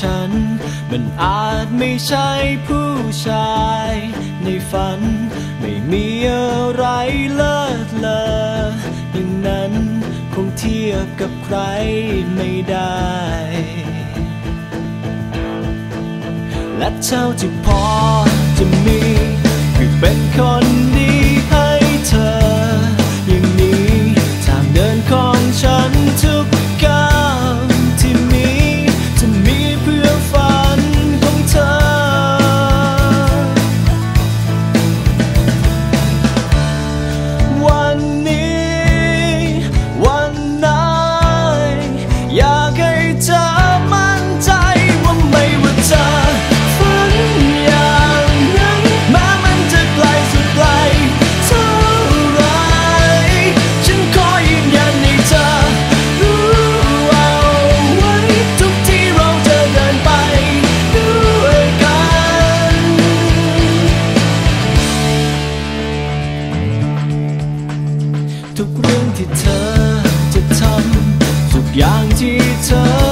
ฉัน มันอาจไม่ใช่ผู้ชาย ในฝัน ไม่มีอะไรเลิศเลออย่างนั้นคงเทียบกับใครไม่ได้ และเท่าที่พอจะมีคือเป็นคน ทุกเรื่องที่เธอจะทำทุกอย่างที่เธอ